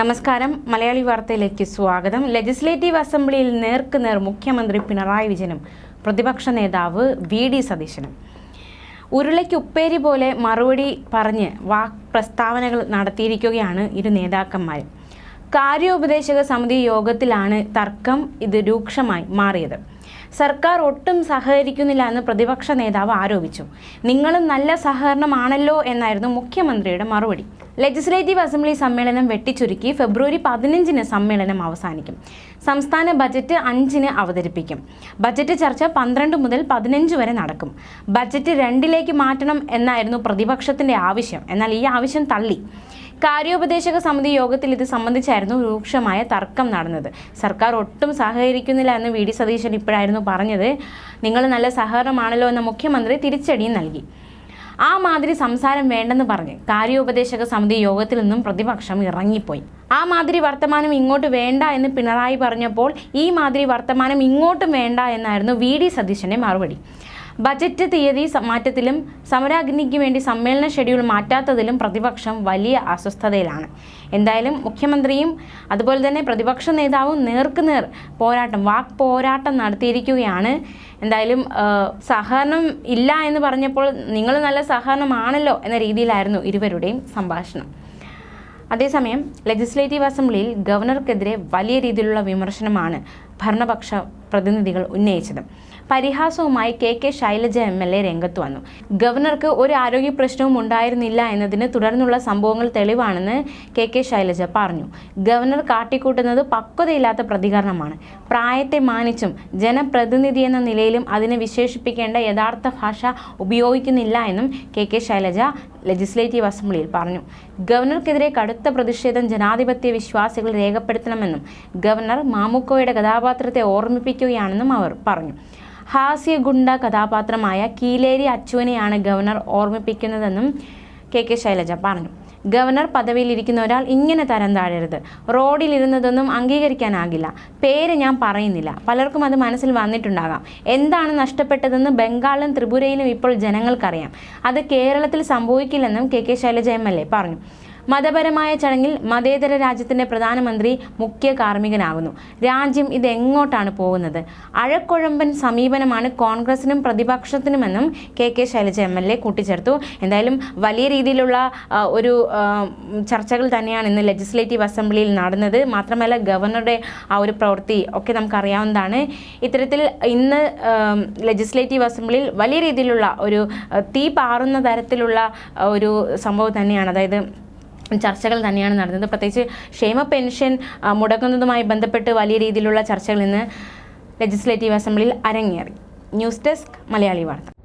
നമസ്കാരം. മലയാളി വാർത്തയിലേക്ക് സ്വാഗതം. ലെജിസ്ലേറ്റീവ് അസംബ്ലിയിൽ നേർക്കുനേർ മുഖ്യമന്ത്രി പിണറായി വിജയനും പ്രതിപക്ഷ നേതാവ് വി ഡി സതീശനും. ഉരുളയ്ക്ക് ഉപ്പേരി പോലെ മറുപടി പറഞ്ഞ് വാക് പ്രസ്താവനകൾ നടത്തിയിരിക്കുകയാണ് ഇരു നേതാക്കന്മാരും. കാര്യോപദേശക സമിതി യോഗത്തിലാണ് തർക്കം ഇത് രൂക്ഷമായി മാറിയത്. സർക്കാർ ഒട്ടും സഹകരിക്കുന്നില്ല എന്ന് പ്രതിപക്ഷ നേതാവ് ആരോപിച്ചു. നിങ്ങളും നല്ല സഹകരണമാണല്ലോ എന്നായിരുന്നു മുഖ്യമന്ത്രിയുടെ മറുപടി. ലെജിസ്ലേറ്റീവ് അസംബ്ലി സമ്മേളനം വെട്ടിച്ചുരുക്കി ഫെബ്രുവരി പതിനഞ്ചിന് സമ്മേളനം അവസാനിക്കും. സംസ്ഥാന ബജറ്റ് അഞ്ചിന് അവതരിപ്പിക്കും. ബജറ്റ് ചർച്ച പന്ത്രണ്ട് മുതൽ പതിനഞ്ച് വരെ നടക്കും. ബജറ്റ് രണ്ടിലേക്ക് മാറ്റണം എന്നായിരുന്നു പ്രതിപക്ഷത്തിന്റെ ആവശ്യം. എന്നാൽ ഈ ആവശ്യം തള്ളി. കാര്യോപദേശക സമിതി യോഗത്തിൽ ഇത് സംബന്ധിച്ചായിരുന്നു രൂക്ഷമായ തർക്കം നടന്നത്. സർക്കാർ ഒട്ടും സഹകരിക്കുന്നില്ല എന്ന് വി. ഡി. സതീശൻ ഇപ്പോഴായിരുന്നു പറഞ്ഞത്. നിങ്ങൾ നല്ല സഹകരണമാണല്ലോ എന്ന മുഖ്യമന്ത്രി തിരിച്ചടിയും നൽകി. ആ മാതിരി സംസാരം വേണ്ടെന്ന് പറഞ്ഞ് കാര്യോപദേശക സമിതി യോഗത്തിൽ നിന്നും പ്രതിപക്ഷം ഇറങ്ങിപ്പോയി. ആ മാതിരി വർത്തമാനം ഇങ്ങോട്ട് വേണ്ട എന്ന് പിണറായി പറഞ്ഞപ്പോൾ ഈ മാതിരി വർത്തമാനം ഇങ്ങോട്ടും വേണ്ട എന്നായിരുന്നു വി ഡി സതീശന്റെ മറുപടി. ബജറ്റ് തീയതി മാറ്റത്തിലും സമരാഗ്നിക്ക് വേണ്ടി സമ്മേളന ഷെഡ്യൂൾ മാറ്റാത്തതിലും പ്രതിപക്ഷം വലിയ അസ്വസ്ഥതയിലാണ്. എന്തായാലും മുഖ്യമന്ത്രിയും അതുപോലെ തന്നെ പ്രതിപക്ഷ നേതാവും നേർക്കുനേർ പോരാട്ടം വാക്ക് പോരാട്ടം നടത്തിയിരിക്കുകയാണ്. എന്തായാലും സഹകരണം ഇല്ല എന്ന് പറഞ്ഞപ്പോൾ നിങ്ങൾ നല്ല സഹകരണമാണല്ലോ എന്ന രീതിയിലായിരുന്നു ഇരുവരുടെയും സംഭാഷണം. അതേസമയം ലെജിസ്ലേറ്റീവ് അസംബ്ലിയിൽ ഗവർണർക്കെതിരെ വലിയ രീതിയിലുള്ള വിമർശനമാണ് ഭരണപക്ഷ പ്രതിനിധികൾ ഉന്നയിച്ചത്. പരിഹാസവുമായി K K Shailaja M L A രംഗത്ത് വന്നു. ഗവർണർക്ക് ഒരു ആരോഗ്യ പ്രശ്നവും ഉണ്ടായിരുന്നില്ല എന്നതിന് തുടർന്നുള്ള സംഭവങ്ങൾ തെളിവാണെന്ന് കെ കെ ശൈലജ പറഞ്ഞു. ഗവർണർ കാട്ടിക്കൂട്ടുന്നത് പക്വതയില്ലാത്ത പ്രതികരണമാണ്. പ്രായത്തെ മാനിച്ചും ജനപ്രതിനിധി എന്ന നിലയിലും അതിനെ വിശേഷിപ്പിക്കേണ്ട യഥാർത്ഥ ഭാഷ ഉപയോഗിക്കുന്നില്ല എന്നും കെ കെ ശൈലജ ലെജിസ്ലേറ്റീവ് അസംബ്ലിയിൽ പറഞ്ഞു. ഗവർണർക്കെതിരെ കടുത്ത പ്രതിഷേധം ജനാധിപത്യ വിശ്വാസികൾ രേഖപ്പെടുത്തണമെന്നും ഗവർണർ മാമുക്കോയുടെ കഥാപാത്രത്തെ ഓർമ്മിപ്പിക്കുകയാണെന്നും അവർ പറഞ്ഞു. ഹാസ്യ ഗുണ്ട കഥാപാത്രമായ കീലേരി അച്ചുവിനെയാണ് ഗവർണർ ഓർമ്മിപ്പിക്കുന്നതെന്നും കെ കെ ശൈലജ പറഞ്ഞു. ഗവർണർ പദവിയിലിരിക്കുന്ന ഒരാൾ ഇങ്ങനെ തരം താഴരുത്. റോഡിലിരുന്നതൊന്നും അംഗീകരിക്കാനാകില്ല. പേര് ഞാൻ പറയുന്നില്ല. പലർക്കും അത് മനസ്സിൽ വന്നിട്ടുണ്ടാകാം. എന്താണ് നഷ്ടപ്പെട്ടതെന്ന് ബംഗാളിലും ത്രിപുരയിലും ഇപ്പോൾ ജനങ്ങൾക്കറിയാം. അത് കേരളത്തിൽ സംഭവിക്കില്ലെന്നും K K Shailaja M L A പറഞ്ഞു. മതപരമായ ചടങ്ങിൽ മതേതര രാജ്യത്തിന്റെ പ്രധാനമന്ത്രി മുഖ്യ കാർമ്മികനാകുന്നു. രാജ്യം ഇത് എങ്ങോട്ടാണ് പോകുന്നത്? അഴക്കുഴമ്പൻ സമീപനമാണ് കോൺഗ്രസിനും പ്രതിപക്ഷത്തിനുമെന്നും K K Shailaja M L A കൂട്ടിച്ചേർത്തു. എന്തായാലും വലിയ രീതിയിലുള്ള ഒരു ചർച്ചകൾ തന്നെയാണ് ഇന്ന് ലെജിസ്ലേറ്റീവ് അസംബ്ലിയിൽ നടന്നത്. മാത്രമല്ല ഗവർണറുടെ ആ ഒരു പ്രവൃത്തി ഒക്കെ നമുക്കറിയാവുന്നതാണ് ഇത്തരത്തിൽ ഇന്ന് ലെജിസ്ലേറ്റീവ് അസംബ്ലിയിൽ വലിയ രീതിയിലുള്ള ഒരു തീ പാറുന്ന തരത്തിലുള്ള ഒരു സംഭവം തന്നെയാണ്. അതായത് ചർച്ചകൾ തന്നെയാണ് നടന്നത്. പ്രത്യേകിച്ച് ക്ഷേമ പെൻഷൻ മുടക്കുന്നതുമായി ബന്ധപ്പെട്ട് വലിയ രീതിയിലുള്ള ചർച്ചകൾ ഇന്ന് ലെജിസ്ലേറ്റീവ് അസംബ്ലിയിൽ അരങ്ങേറി. ന്യൂസ് ഡെസ്ക് മലയാളി വാർത്ത.